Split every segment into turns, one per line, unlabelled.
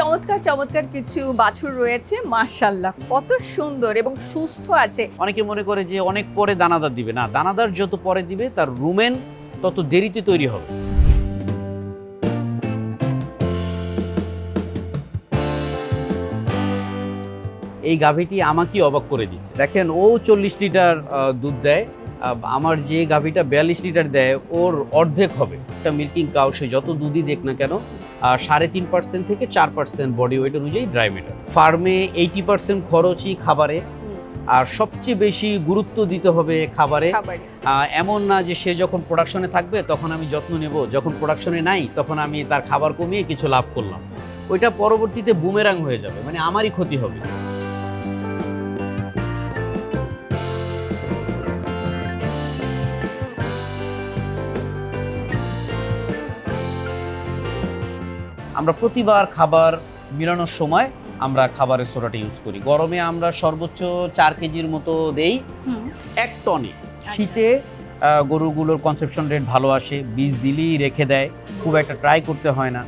চমৎকার চমৎকার কিছু বাছুর রয়েছে মার্শাল্লাহ কত সুন্দর এবং সুস্থ আছে।
অনেকে মনে করে যে অনেক পরে দানাদার দিবে। না, দানাদার যত পরে দিবে, তার রুমেন তত দেরিতে তৈরি হবে। এই গাভীটি আমাকেই অবাক করে দিচ্ছে। দেখেন, ও চল্লিশ লিটার দুধ দেয় আমার যে গাভীটা বিয়াল্লিশ লিটার দেয়, ওর অর্ধেক হবে। একটা মিল্কিং কাউ সে যত দুধই দেখ না কেন সাড়ে তিন পার্সেন্ট থেকে চার পার্সেন্ট বডি ওয়েট অনুযায়ী ড্রাই ম্যাটার ফার্মে এইটি পার্সেন্ট খরচই খাবারে। আর সবচেয়ে বেশি গুরুত্ব দিতে হবে খাবারে।
খাবারে।
এমন না যে সে যখন প্রোডাকশনে থাকবে তখন আমি যত্ন নেব। যখন প্রোডাকশনে নাই তখন আমি তার খাবার কমিয়ে কিছু লাভ করলাম। ওইটা পরবর্তীতে বুমেরাং হয়ে যাবে। মানে আমারই ক্ষতি হবে। আমরা প্রতিবার খাবার মিলানোর সময় আমরা খাবারের সোডাটা ইউজ করি। গরমে আমরা সর্বোচ্চ চার কেজির মতো দেই। এক টনে। শীতে গরুগুলোর কনসেপশন রেট ভালো আসে বীজ দিলেই রেখে দেয় খুব একটা ট্রাই করতে হয় না।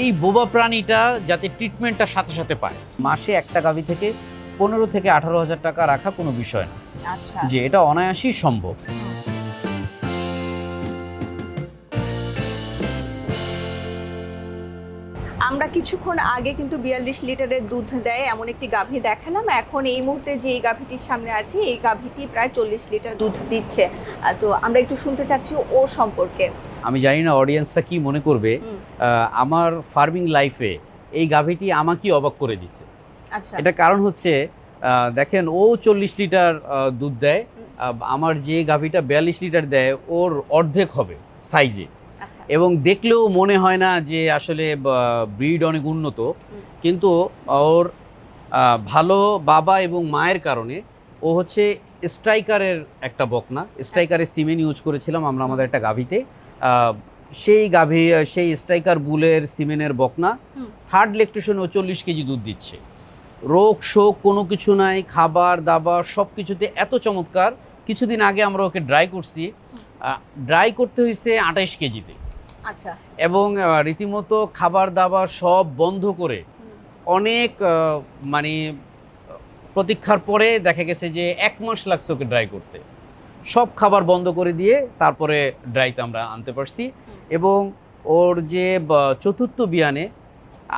এই বোবা প্রাণীটা যাতে ট্রিটমেন্টটা সাথে সাথে পায়। মাসে একটা গাভি থেকে পনেরো থেকে আঠারো হাজার টাকা রাখা কোনো বিষয় না।
আচ্ছা।
যে এটা অনায়াসই সম্ভব।
আমরা কিছুক্ষণ আগে কিন্তু বিয়াল্লিশ লিটারের দুধ দেয় এমন একটি গাভী দেখালাম। এখন এই মুহূর্তে যে এই গাভীটির সামনে আছে এই গাভীটি প্রায় চল্লিশ লিটার দুধ দিচ্ছে। তো আমরা একটু শুনতে চাচ্ছি ও সম্পর্কে।
আমি জানি না অডিয়েন্সটা কি মনে করবে। আমার ফার্মিং লাইফে এই গাভীটি আমাকেই অবাক করে দিচ্ছে।
আচ্ছা।
এটা কারণ হচ্ছে দেখেন ও চল্লিশ লিটার দুধ দেয়। আমার যে গাভীটা বিয়াল্লিশ লিটার দেয় ওর অর্ধেক হবে সাইজে। এবং দেখলেও মনে হয় না যে আসলে ব্রিড অনেক উন্নত। কিন্তু ওর ভালো বাবা এবং মায়ের কারণে ও হচ্ছে স্ট্রাইকারের একটা বকনা। স্ট্রাইকারের সিমেন ইউজ করেছিলাম আমরা আমাদের একটা গাভীতে। সেই গাভী সেই স্ট্রাইকার বুলের সিমেনের বকনা। থার্ড লেকটেশন ও চল্লিশ কেজি দুধ দিচ্ছে। রোগ শোক কোনো কিছু নাই খাবার দাবার সব কিছুতে এত চমৎকার। কিছুদিন আগে আমরা ওকে ড্রাই করছি। ড্রাই করতে হয়েছে আঠাইশ কেজিতে।
আচ্ছা
এবং রীতিমতো খাবার দাবার সব বন্ধ করে অনেক মানে প্রতীক্ষার পরে দেখা গেছে যে এক মাস লাগছে ওকে ড্রাই করতে। সব খাবার বন্ধ করে দিয়ে তারপরে ড্রাইতে আমরা আনতে পারছি এবং ওর যে চতুর্থ বিয়ানে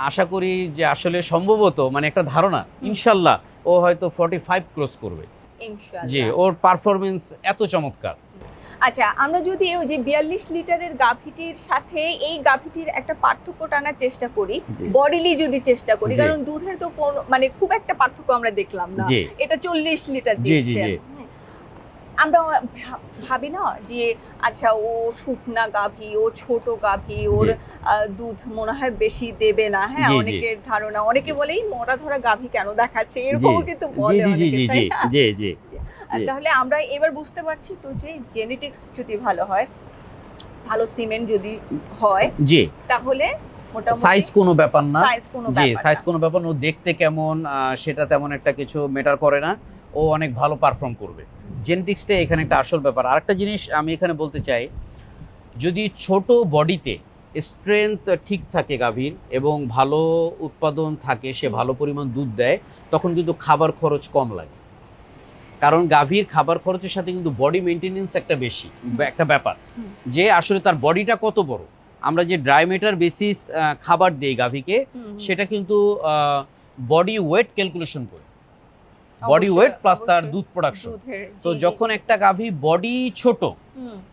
আশা করি যে আসলে সম্ভবত মানে একটা ধারণা ইনশাল্লাহ ও হয়তো ফর্টি ফাইভ ক্রস করবে। জি ওর পারফরমেন্স এত চমৎকার।
আচ্ছা আমরা যদি ওই যে বিয়াল্লিশ লিটারের গাভীটির সাথে এই গাভীটির একটা পার্থক্য টানার চেষ্টা করি বডিলি যদি চেষ্টা করি কারণ দুধের তো কোনো মানে খুব একটা পার্থক্য আমরা দেখলাম না। এটা চল্লিশ লিটার দিচ্ছে। আমরা ভাবি না যে আচ্ছা ও শুকনা গাভী ও ছোট গাভী ওর দুধ মনে হয় বেশি দেবে না হ্যাঁ। অনেকের ধারণা অনেকে বলেই মরা ধরা গাভী কেন দেখাচ্ছে? এরকমও কিন্তু বলে। তাহলে আমরা এবার বুঝতে পারছি তো যে জেনেটিক্স যদি ভালো হয় ভালো সিমেন্ট যদি হয়
জি।
তাহলে
সাইজ কোনো ব্যাপার না।
সাইজ কোনো
জি সাইজ কোনো ব্যাপার না। ও দেখতে কেমন সেটা তেমন একটা কিছু মেটার করে না। ও অনেক ভালো পারফর্ম করবে। জেনেটিক্সটা এখানে একটা আসল ব্যাপার। আরেকটা জিনিস আমি এখানে বলতে চাই যদি ছোট বডিতে স্ট্রেংথ ঠিক থাকে গাভীর এবং ভালো উৎপাদন থাকে সে ভালো পরিমাণ দুধ দেয় তখন কিন্তু খাবার খরচ কম লাগে। কারণ গাভীর খাবার খরচের সাথে কিন্তু বডি মেনটেনেন্স একটা বেশি একটা ব্যাপার। যে আসলে তার বডিটা কত বড়? আমরা যে ড্রাইমেটার বেসিস খাবার দিই গাভীকে। সেটা কিন্তু বডি ওয়েট ক্যালকুলেশন করে। বডি ওয়েট প্লাস তার দুধ প্রোডাকশন তো। যখন একটা গাভী বডি ছোট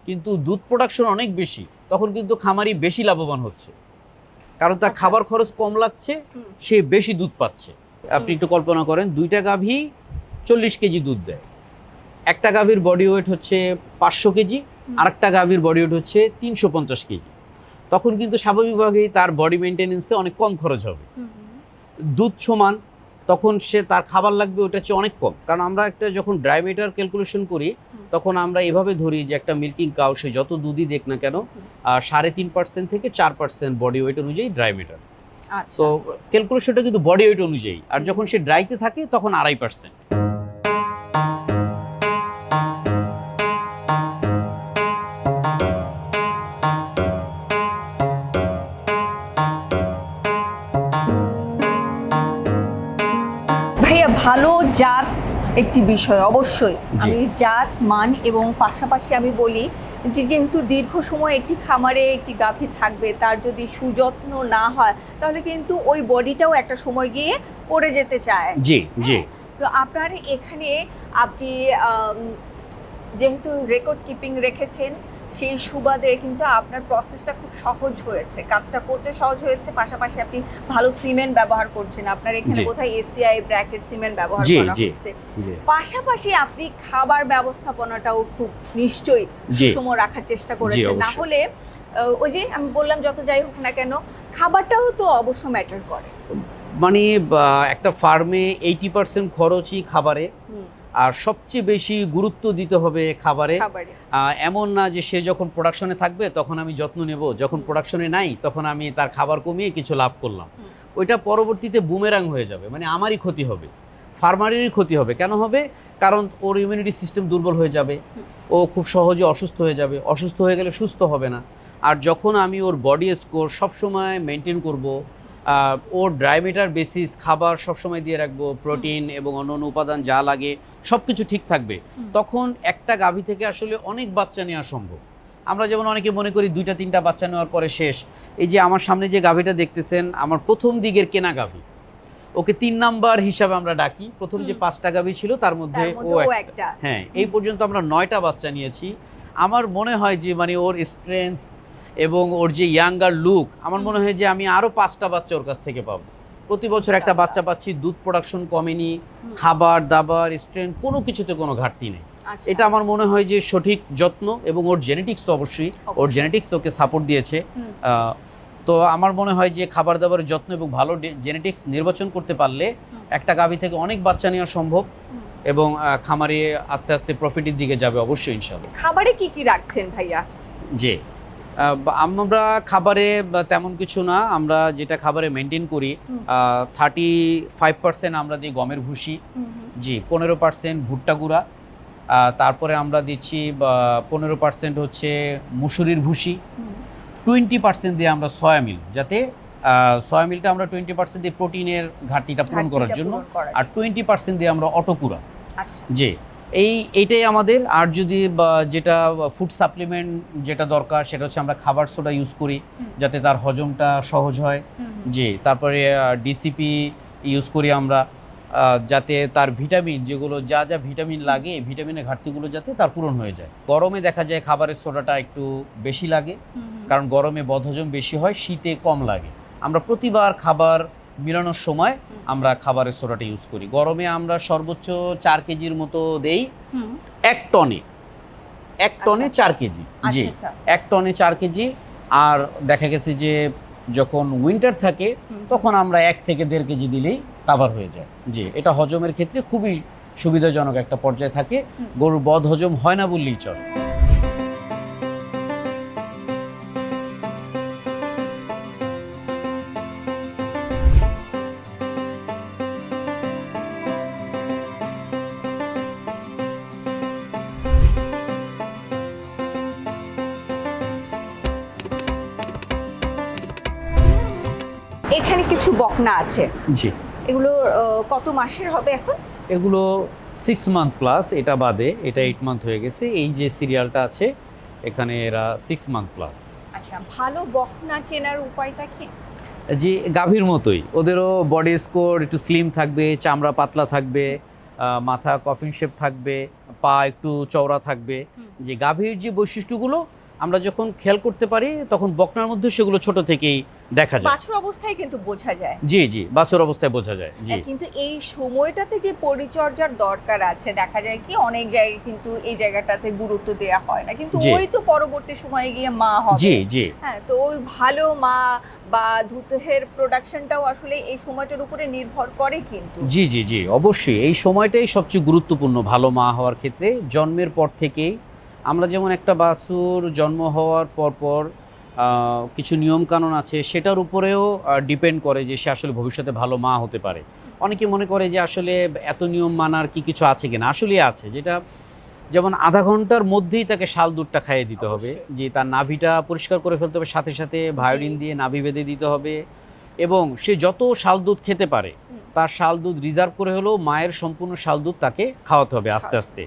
কিন্তু দুধ প্রোডাকশন অনেক বেশি তখন কিন্তু খামারি বেশি লাভবান হচ্ছে। কারণ তার
আচ্ছা।
খাবার খরচ কম লাগছে সে বেশি দুধ পাচ্ছে। আপনি একটু কল্পনা করেন দুইটা গাভী চল্লিশ কেজি দুধ দেয়। একটা গাভীর বডি ওয়েট হচ্ছে পাঁচশো কেজি
আর
একটা গাভীর বডি ওয়েট হচ্ছে তিনশো পঞ্চাশ কেজি। তখন কিন্তু স্বাভাবিকভাবেই তার বডি মেনটেনেন্সে অনেক কম খরচ হবে। দুধ সমান তখন সে তার খাবার লাগবে ওটা চেয়ে অনেক কম। কারণ আমরা একটা যখন ড্রাইভেটার ক্যালকুলেশন করি তখন আমরা এভাবে ধরি যে একটা মিল্কিং কাউ সে যত দুধই দেখ না কেন সাড়ে তিন পার্সেন্ট থেকে চার পার্সেন্ট বডি ওয়েট অনুযায়ী ড্রাই মিটার
আচ্ছা।
তো ক্যালকুলেশনটা কিন্তু বডি ওয়েট অনুযায়ী। আর যখন সে ড্রাইতে থাকে তখন আড়াই পার্সেন্ট
একটি বিষয় অবশ্যই। আমি জাত মান এবং পাশাপাশি আমি বলি যে যেহেতু দীর্ঘ সময় একটি খামারে একটি গাভী থাকবে তার যদি সুযত্ন না হয় তাহলে কিন্তু ওই বডিটাও একটা সময় গিয়ে পড়ে যেতে চায়।
জি জি।
তো আপনার এখানে আপনি যেহেতু রেকর্ড কিপিং রেখেছেন সেই সুবাদে কিন্তু আপনার প্রসেসটা খুব সহজ হয়েছে। কাজটা করতে সহজ হয়েছে পাশাপাশি আপনি ভালো সিমেন্ট ব্যবহার করছেন। আপনার এখানে। বোধহয় এসিআই ব্র্যাকের সিমেন্ট ব্যবহার করা হচ্ছে। পাশাপাশি আপনি খাবার ব্যবস্থাপনাটাও খুব নিশ্চয়ই সুষম রাখার চেষ্টা করেছেন। না হলে ওই যে আমি বললাম যত যাই হোক না কেন খাবারটাও তো অবশ্য ম্যাটার করে।
মানে একটা ফার্মে এইটি পার্সেন্ট খরচই খাবারে। আর সবচেয়ে বেশি গুরুত্ব দিতে হবে খাবারে। এমন না যে সে যখন প্রোডাকশনে থাকবে তখন আমি যত্ন নেব। যখন প্রোডাকশনে নাই তখন আমি তার খাবার কমিয়ে কিছু লাভ করলাম। ওইটা পরবর্তীতে বুমেরাং হয়ে যাবে। মানে আমারই ক্ষতি হবে। ফার্মারেরই ক্ষতি হবে। কেন হবে? কারণ ওর ইমিউনিটি সিস্টেম দুর্বল হয়ে যাবে। ও খুব সহজে অসুস্থ হয়ে যাবে। অসুস্থ হয়ে গেলে সুস্থ হবে না। আর যখন আমি ওর বডি স্কোর সবসময় মেনটেন করব ওর ড্রাইমিটার বেসিস খাবার সবসময় দিয়ে রাখব প্রোটিন এবং অন্য অন্য উপাদান যা লাগে সব কিছু ঠিক থাকবে। তখন একটা গাভী থেকে আসলে অনেক বাচ্চা নেওয়া সম্ভব। আমরা যেমন অনেকে মনে করি দুইটা তিনটা বাচ্চা নেওয়ার পরে শেষ। এই যে আমার সামনে যে গাভীটা দেখতেছেন আমার প্রথম দিকের কেনা গাভী। ওকে তিন নাম্বার হিসাবে আমরা ডাকি। প্রথম যে পাঁচটা গাভী ছিল তার মধ্যে ও। একটা। হ্যাঁ এই পর্যন্ত আমরা নয়টা বাচ্চা নিয়েছি। আমার মনে হয় যে মানে ওর স্ট্রেংথ এবং ওর যে ইয়াঙ্গার লুক আমার মনে হয় যে আমি আরও পাঁচটা বাচ্চা ওর কাছ থেকে পাবো। প্রতি বছর একটা বাচ্চা পাচ্ছি দুধ প্রোডাকশন কমেনি খাবার দাবার স্ট্রেংথ কোনো কিছুতে কোনো ঘাটতি নেই।
আচ্ছা।
এটা আমার মনে হয় যে সঠিক যত্ন এবং ওর জেনেটিক্স তো অবশ্যই ওর জেনেটিক্স ওকে সাপোর্ট দিয়েছে। তো আমার মনে হয় যে খাবার দাবারের যত্ন এবং ভালো জেনেটিক্স নির্বাচন করতে পারলে একটা গাভী থেকে অনেক বাচ্চা নেওয়া সম্ভব এবং খামারে আস্তে আস্তে প্রফিটের দিকে যাবে অবশ্যই ইনশাল্লাহ
খাবারে কি কি রাখছেন ভাইয়া?
জি। আমরা খাবারে তেমন কিছু না আমরা যেটা খাবারে মেনটেন করি থার্টি ফাইভ পার্সেন্ট আমরা দিই গমের ভুসি জি পনেরো পার্সেন্ট ভুট্টা গুঁড়া তারপরে আমরা দিচ্ছি পনেরো পার্সেন্ট হচ্ছে মুসুরির ভুসি টোয়েন্টি পার্সেন্ট দিয়ে আমরা সয়া মিল যাতে সয়া মিলটা আমরা টোয়েন্টি পার্সেন্ট দিয়ে প্রোটিনের ঘাটতিটা পূরণ করার জন্য আর টোয়েন্টি পার্সেন্ট দিয়ে আমরা অটোকুরা
আচ্ছা।
জি। এই এইটাই আমাদের। আর যদি যেটা ফুড সাপ্লিমেন্ট যেটা দরকার সেটা হচ্ছে আমরা খাবার সোডা ইউজ করি যাতে তার হজমটা সহজ হয়। জি তারপরে ডিসিপি ইউজ করি আমরা যাতে তার ভিটামিন যেগুলো যা যা ভিটামিন লাগে ভিটামিনের ঘাটতিগুলো যাতে তার পূরণ হয়ে যায়। গরমে দেখা যায় খাবারের সোডাটা একটু বেশি লাগে কারণ গরমে বদহজম বেশি হয় শীতে কম লাগে। আমরা প্রতিবার খাবার মিলানোর সময় আমরা খাবারের সোডাটা ইউজ করি। গরমে আমরা সর্বোচ্চ চার কেজির মতো দেই। এক টনে। এক টনে
আচ্ছা।
চার কেজি। জি।
আচ্ছা আচ্ছা।
এক টনে চার কেজি। আর দেখা গেছে যে যখন উইন্টার থাকে তখন আমরা এক থেকে দেড় কেজি দিলেই কাভার হয়ে যায়। জি এটা হজমের ক্ষেত্রে খুবই সুবিধাজনক একটা পর্যায়ে থাকে। গরুর বদ হজম হয় না বললেই চলে।
এখানে কিছু বকনা আছে।
জি।
এগুলো কত মাসের হবে এখন?
এগুলো সিক্স মান্থ প্লাস এটা বাদে এটা এইট মান্থ হয়ে গেছে। এই যে সিরিয়ালটা আছে এখানে এরা সিক্স মান্থ প্লাস
আচ্ছা ভালো বকনা চেনার উপায়টা কি?
যে গাভীর মতোই। ওদেরও বডি স্কোর একটু স্লিম থাকবে চামড়া পাতলা থাকবে মাথা কফিন শেপ থাকবে পা একটু চওড়া থাকবে। যে গাভীর যে বৈশিষ্ট্যগুলো আমরা যখন খেয়াল করতে পারি তখন বকনার মধ্যে সেগুলো ছোট থেকেই দেখা যায়।
বাছুর অবস্থায় কিন্তু বোঝা যায়।
জি জি বাছুর অবস্থায় বোঝা যায়। জি।
কিন্তু এই সময়টাতে যে পরিচর্যার দরকার আছে দেখা যায় কি অনেক জায়গায় কিন্তু এই জায়গাটাতে গুরুত্ব দেওয়া হয় না। কিন্তু ওই তো পরবর্তী সময়ে গিয়ে মা হবে।
জি জি।
হ্যাঁ তো ওই ভালো মা বা দুধের প্রোডাকশনটাও আসলে এই সময়টার উপরে নির্ভর করে কিন্তু।
জি জি জি অবশ্যই। এই সময়টাই সবচেয়ে গুরুত্বপূর্ণ ভালো মা হওয়ার ক্ষেত্রে। জন্মের পর থেকেই আমরা যেমন একটা বাছুর জন্ম হওয়ার পর পর কিছু নিয়মকানুন আছে সেটার উপরেও ডিপেন্ড করে যে সে আসলে ভবিষ্যতে ভালো মা হতে পারে। অনেকে মনে করে যে আসলে এত নিয়ম মানার কি কিছু আছে কিনা? আসলেই আছে। যেটা যেমন আধা ঘণ্টার মধ্যেই তাকে শাল দুধটা খাইয়ে দিতে হবে। যে তার নাভিটা পরিষ্কার করে ফেলতে হবে সাথে সাথে ভায়োলিন দিয়ে নাভি বেঁধে দিতে হবে। এবং সে যত শাল দুধ খেতে পারে তার শাল দুধ রিজার্ভ করে হলেও মায়ের সম্পূর্ণ শাল দুধ তাকে খাওয়াতে হবে আস্তে আস্তে।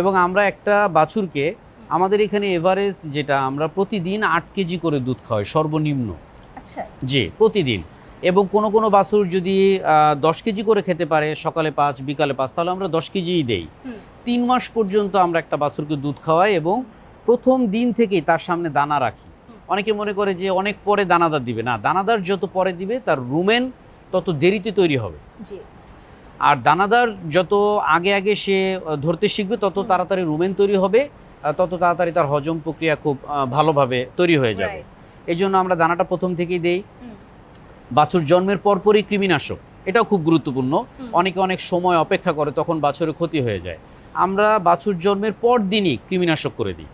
এবং আমরা একটা বাছুরকে আমাদের এখানে এভারেজ যেটা আমরা প্রতিদিন আট কেজি করে দুধ খাওয়াই সর্বনিম্ন।
আচ্ছা।
জি প্রতিদিন। এবং কোনো কোনো বাছুর যদি দশ কেজি করে খেতে পারে সকালে পাঁচ বিকালে পাঁচ তাহলে আমরা দশ কেজিই দেই। তিন মাস পর্যন্ত আমরা একটা বাছুরকে দুধ খাওয়াই এবং প্রথম দিন থেকেই তার সামনে দানা রাখি। অনেকে মনে করে যে অনেক পরে দানাদার দিবে। না দানাদার যত পরে দিবে তার রুমেন তত দেরিতে তৈরি হবে। আর দানাদার যত আগে আগে সে ধরতে শিখবে তত তাড়াতাড়ি রুমেন তৈরি হবে। তত তাড়াতাড়ি তার হজম প্রক্রিয়া খুব ভালোভাবে তৈরি হয়ে যাবে। এই জন্য আমরা দানাটা প্রথম থেকেই দেই। বাছুর জন্মের পরপরই কৃমিনাশক। এটাও খুব গুরুত্বপূর্ণ। অনেকে অনেক সময় অপেক্ষা করে তখন বাছুরের ক্ষতি হয়ে যায়। আমরা বাছুর জন্মের পর দিনই কৃমিনাশক করে দিই।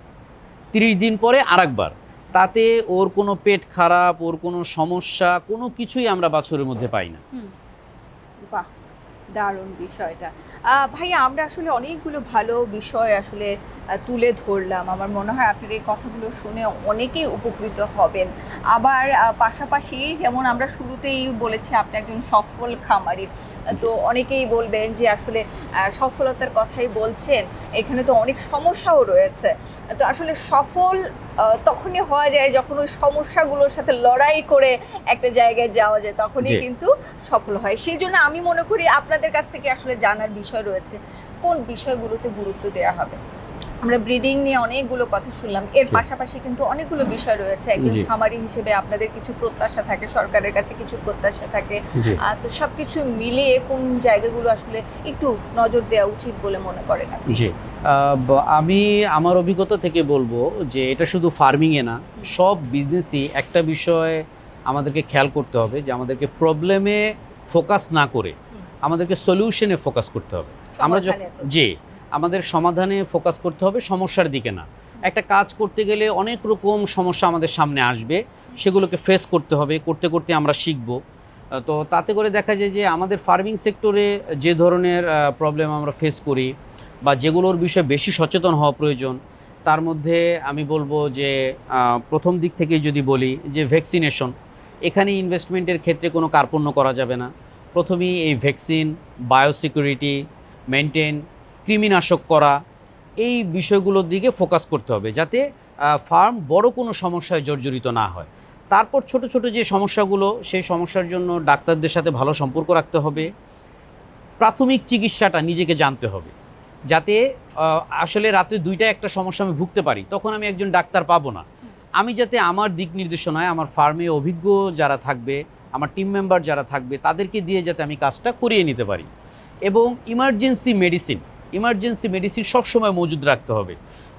তিরিশ দিন পরে আরেকবার। তাতে ওর কোনো পেট খারাপ ওর কোনো সমস্যা কোনো কিছুই আমরা বাছুরের মধ্যে পাই না।
বাহ দারুণ বিষয়টা। ভাইয়া আমরা আসলে অনেকগুলো ভালো বিষয় আসলে তুলে ধরলাম। আমার মনে হয় আপনার এই কথাগুলো শুনে অনেকেই উপকৃত হবেন। আবার পাশাপাশি যেমন আমরা শুরুতেই বলেছি আপনি একজন সফল খামারি। তো অনেকেই বলবেন যে আসলে সফলতার কথাই বলছেন। এখানে তো অনেক সমস্যাও রয়েছে। তো আসলে সফল তখনই হওয়া যায় যখন ওই সমস্যাগুলোর সাথে লড়াই করে একটা জায়গায় যাওয়া যায় তখনই কিন্তু সফল হয়। সেই জন্য আমি মনে করি আপনাদের কাছ থেকে আসলে জানার বিষয় রয়েছে কোন বিষয়গুলোতে গুরুত্ব দেওয়া হবে? আমরা ব্রিডিং নিয়ে অনেকগুলো কথা শুনলাম। এর পাশাপাশি কিন্তু অনেকগুলো বিষয় রয়েছে। একজন। খামারি হিসেবে আপনাদের কিছু প্রত্যাশা থাকে সরকারের কাছে কিছু প্রত্যাশা থাকে। তো সবকিছু মিলিয়ে কোন জায়গাগুলো আসলে একটু নজর দেওয়া উচিত বলে মনে করেন আপনি?
জি। আমি আমার অভিজ্ঞতা থেকে বলব যে এটা শুধু ফার্মিংয়ে না সব বিজনেসই একটা বিষয় আমাদেরকে খেয়াল করতে হবে যে আমাদেরকে প্রবলেমে ফোকাস না করে আমাদেরকে সলিউশনে ফোকাস করতে হবে। আমরা জি। আমাদের সমাধানে ফোকাস করতে হবে, সমস্যার দিকে না। একটা কাজ করতে গেলে অনেক রকম সমস্যা আমাদের সামনে আসবে, সেগুলোকে ফেস করতে হবে, করতে করতে আমরা শিখব। তো তাতে করে দেখা যায় যে আমাদের ফার্মিং সেক্টরে যে ধরনের প্রবলেম আমরা ফেস করি বা যেগুলোর বিষয়ে বেশি সচেতন হওয়া প্রয়োজন, তার মধ্যে আমি বলব যে প্রথম দিক থেকে যদি বলি যে ভ্যাকসিনেশন এখানে ইনভেস্টমেন্টের ক্ষেত্রে কোনো কার্পণ্য করা যাবে না। প্রথমেই এই ভ্যাকসিন বায়োসিকিউরিটি মেনটেন কৃমিনাশক করা, এই বিষয়গুলোর দিকে ফোকাস করতে হবে যাতে ফার্ম বড় কোনো সমস্যায় জর্জরিত না হয়। তারপর ছোট ছোট যে সমস্যাগুলো, সেই সমস্যার জন্য ডাক্তারদের সাথে ভালো সম্পর্ক রাখতে হবে। প্রাথমিক চিকিৎসাটা নিজেকে জানতে হবে। যাতে আসলে রাতে দুইটা একটা সমস্যা আমি ভুগতে পারি, তখন আমি একজন ডাক্তার পাবো না। আমি যাতে আমার দিক নির্দেশনায় আমার ফার্মে অভিজ্ঞ যারা থাকবে, আমার টিম মেম্বার যারা থাকবে, তাদেরকে দিয়ে যাতে আমি কাজটা করিয়ে নিতে পারি। এবং ইমার্জেন্সি মেডিসিন ইমার্জেন্সি মেডিসিন সবসময় মজুদ রাখতে হবে।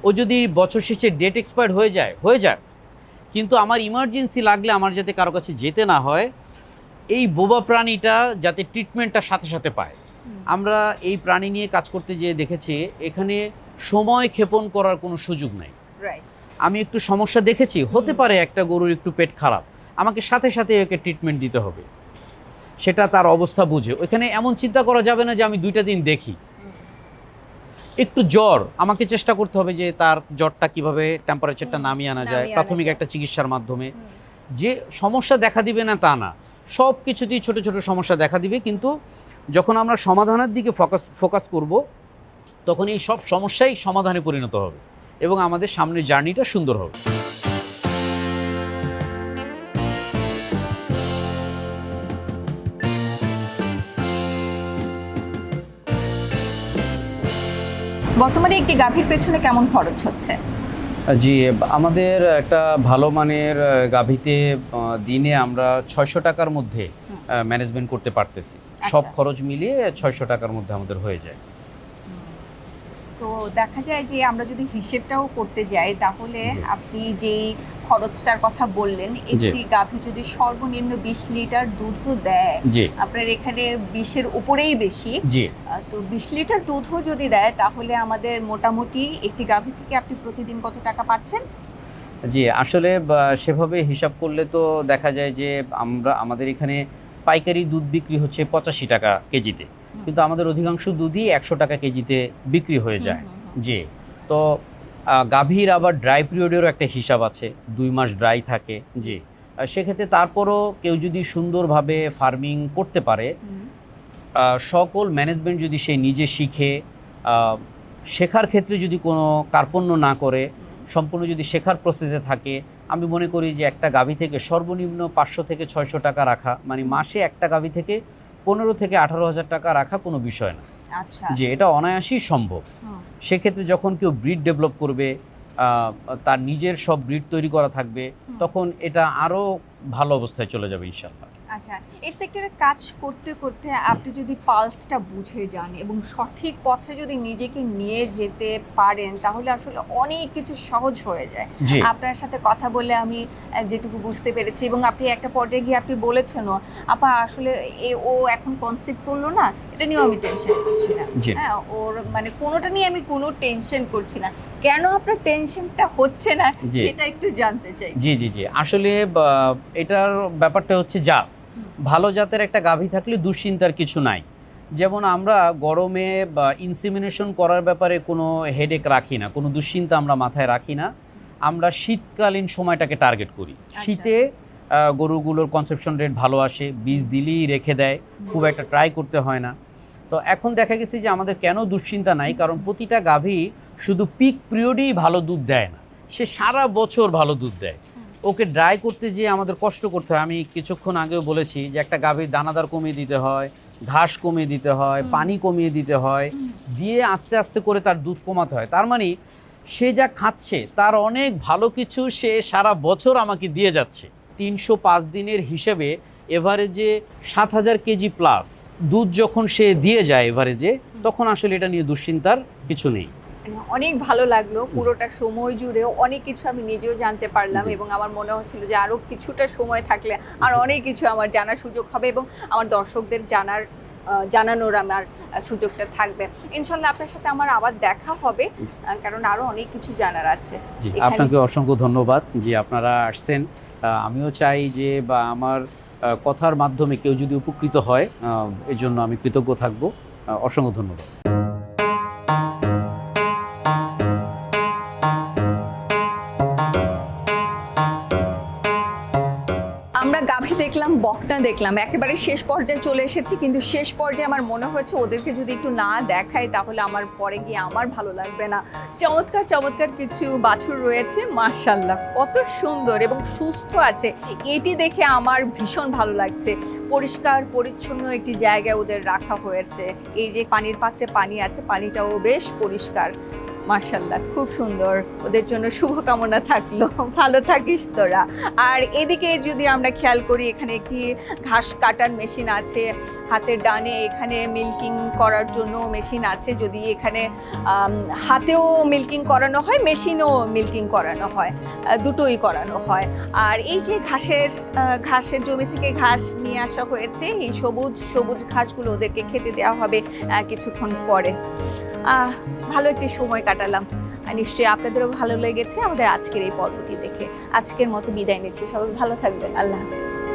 ও যদি বছর শেষে ডেট এক্সপায়ার্ড হয়ে যায় হয়ে যাক কিন্তু আমার ইমার্জেন্সি লাগলে আমার যাতে কারও কাছে যেতে না হয় এই বোবা প্রাণীটা যাতে ট্রিটমেন্টটা সাথে সাথে পায়। আমরা এই প্রাণী নিয়ে কাজ করতে যেয়ে দেখেছি এখানে সময় ক্ষেপণ করার কোনো সুযোগ নাই। আমি একটু সমস্যা দেখেছি হতে পারে একটা গরুর একটু পেট খারাপ আমাকে সাথে সাথে একে ট্রিটমেন্ট দিতে হবে। সেটা তার অবস্থা বুঝে। ওইখানে এমন চিন্তা করা যাবে না যে আমি দুইটা দিন দেখি। একটু জ্বর আমাকে চেষ্টা করতে হবে যে তার জ্বরটা কীভাবে টেম্পারেচারটা নামিয়ে আনা যায় প্রাথমিক একটা চিকিৎসার মাধ্যমে। যে সমস্যা দেখা দিবে না তা না। সব কিছুতেই ছোট ছোট সমস্যা দেখা দিবে কিন্তু যখন আমরা সমাধানের দিকে ফোকাস ফোকাস করব তখন এই সব সমস্যাই সমাধানে পরিণত হবে এবং আমাদের সামনের জার্নিটা সুন্দর হবে।
বর্তমানে একটি গাভীর পেছনে কেমন খরচ হচ্ছে?
জি আমাদের একটা ভালো মানের গাভীতে দিনে আমরা ছয়শো টাকার মধ্যে ম্যানেজমেন্ট করতে পারতেছি। সব
আচ্ছা।
খরচ মিলিয়ে ছয়শো টাকার মধ্যে আমাদের হয়ে যায়।
তো দেখা যায় যে আমরা যদি হিসেবটাও করতে যাই তাহলে আপনি যেই খরচটার কথা বললেন একটি গাভী যদি সর্বনিম্ন বিশ লিটার দুধও দেয় আপনার এখানে বিশের উপরেই বেশি। তো বিশ লিটার দুধও যদি দেয় তাহলে আমাদের মোটামুটি একটি গাভী থেকে আপনি প্রতিদিন কত টাকা পাচ্ছেন?
জি আসলে সেভাবে হিসাব করলে তো দেখা যায় যে আমরা আমাদের এখানে পাইকারি দুধ বিক্রি হচ্ছে পঁচাশি টাকা কেজিতে। কিন্তু আমাদের অধিকাংশ দুধই একশো টাকা কেজিতে বিক্রি হয়ে যায়। জি তো গাভীর আবার ড্রাই পিরিয়ডেরও একটা হিসাব আছে দুই মাস ড্রাই থাকে। জি। সেক্ষেত্রে তারপরও কেউ যদি সুন্দরভাবে ফার্মিং করতে পারে সকল ম্যানেজমেন্ট যদি সে নিজে শিখে শেখার ক্ষেত্রে যদি কোনো কার্পণ্য না করে সম্পূর্ণ যদি শেখার প্রসেসে থাকে আমি মনে করি যে একটা গাভী থেকে সর্বনিম্ন পাঁচশো থেকে ছয়শো টাকা রাখা মানে মাসে একটা গাভী থেকে পনেরো থেকে আঠারো হাজার টাকা রাখা কোনো বিষয় না। যে এটা অনায়াসেই সম্ভব। সেক্ষেত্রে যখন কেউ ব্রিড ডেভেলপ করবে তার নিজের সব ব্রিড তৈরি করা থাকবে তখন এটা আরও ভালো অবস্থায় চলে যাবে ইনশাল্লাহ
আচ্ছা এই সেক্টরে কাজ করতে করতে আপনি যদি পালসটা বুঝে যান এবং সঠিক পথে যদি নিজেকে নিয়ে যেতে পারেন তাহলে আসলে অনেক কিছু সহজ হয়ে যায়। আপনার সাথে কথা বলে আমি যেটুকু বুঝতে পেরেছি এবং আপনি একটা পর্যায়ে গিয়ে আপনি বলেছেনও আপা আসলে এ ও এখন কনসেপ্ট করল না এটা নিয়েও আমি টেনশন করছি না। হ্যাঁ ওর মানে কোনোটা নিয়ে আমি কোনো টেনশন করছি না। কেন আপনার টেনশনটা হচ্ছে না সেটা একটু জানতে চাই।
জি জি জি। আসলে এটার ব্যাপারটা হচ্ছে জাত ভালো জাতের একটা গাভী থাকলে দুশ্চিন্তার কিছু নাই। যেমন আমরা গরমে বা ইনসিমিনেশন করার ব্যাপারে কোনো হেডেক রাখি না কোনো দুশ্চিন্তা আমরা মাথায় রাখি না। আমরা শীতকালীন সময়টাকে টার্গেট করি। শীতে গরুগুলোর কনসেপশন রেট ভালো আসে বীজ দিলেই রেখে দেয় খুব একটা ট্রাই করতে হয় না। তো এখন দেখা গেছে যে আমাদের কেন দুশ্চিন্তা নাই কারণ প্রতিটা গাভী শুধু পিক পিরিয়ডেই ভালো দুধ দেয় না সে সারা বছর ভালো দুধ দেয়। ওকে ড্রাই করতে যেয়ে আমাদের কষ্ট করতে হয়। আমি কিছুক্ষণ আগেও বলেছি যে একটা গাভীর দানাদার কমিয়ে দিতে হয় ঘাস কমিয়ে দিতে হয় পানি কমিয়ে দিতে হয় দিয়ে আস্তে আস্তে করে তার দুধ কমাতে হয়। তার মানে সে যা খাচ্ছে তার অনেক ভালো কিছু সে সারা বছর আমাকে দিয়ে যাচ্ছে। তিনশো পাঁচ দিনের হিসেবে এভারেজে সাত হাজার কেজি প্লাস দুধ যখন সে দিয়ে যায় এভারেজে তখন আসলে এটা নিয়ে দুশ্চিন্তার কিছু নেই।
অনেক ভালো লাগল পুরোটা সময় জুড়ে অনেক কিছু আমি নিজেও জানতে পারলাম এবং আমার মনে হচ্ছিল যে আরও কিছুটা সময় থাকলে আর অনেক কিছু আমার জানার সুযোগ হবে এবং আমার দর্শকদের জানার জানানোর আমার সুযোগটা থাকবে। ইনশাল্লাহ আপনার সাথে আমার আবার দেখা হবে কারণ আরও অনেক কিছু জানার আছে।
আপনাকে অসংখ্য ধন্যবাদ যে আপনারা আসছেন। আমিও চাই যে বা আমার কথার মাধ্যমে কেউ যদি উপকৃত হয় আহ, এই জন্য আমি কৃতজ্ঞ থাকব। অসংখ্য ধন্যবাদ।
গাভী দেখলাম বকনা দেখলাম। একেবারে শেষ পর্যায়ে চলে এসেছি, কিন্তু শেষ পর্যায়ে আমার মনে হয়েছে ওদেরকে যদি একটু না দেখাই, তাহলে আমার পরে গিয়ে আমার ভালো লাগবে না। চমৎকার চমৎকার কিছু বাছুর রয়েছে মার্শাল্লাহ কত সুন্দর এবং সুস্থ আছে। এটি দেখে আমার ভীষণ ভালো লাগছে। পরিষ্কার, পরিচ্ছন্ন একটি জায়গায় ওদের রাখা হয়েছে। এই যে পানির পাত্রে পানি আছে, পানিটাও বেশ পরিষ্কার। মার্শাল্লাহ খুব সুন্দর। ওদের জন্য শুভকামনা থাকল। ভালো থাকিস তোরা। আর এদিকে যদি আমরা খেয়াল করি, এখানে একটি ঘাস কাটার মেশিন আছে। হাতের ডানে এখানে মিল্কিং করার জন্য মেশিন আছে। যদি এখানে হাতেও মিল্কিং করানো হয়, মেশিনও মিল্কিং করানো হয়। দুটোই করানো হয়। আর এই যে ঘাসের ঘাসের জমি থেকে ঘাস নিয়ে আসা হয়েছে, এই সবুজ সবুজ ঘাসগুলো ওদেরকে খেতে দেওয়া হবে কিছুক্ষণ পরে। ভালো একটি সময় কাটালাম। নিশ্চয়ই আপনাদেরও ভালো লেগেছে আমাদের আজকের এই পর্বটি দেখে। আজকের মতো বিদায় নিচ্ছি। সবাই ভালো থাকবেন। আল্লাহ হাফিজ।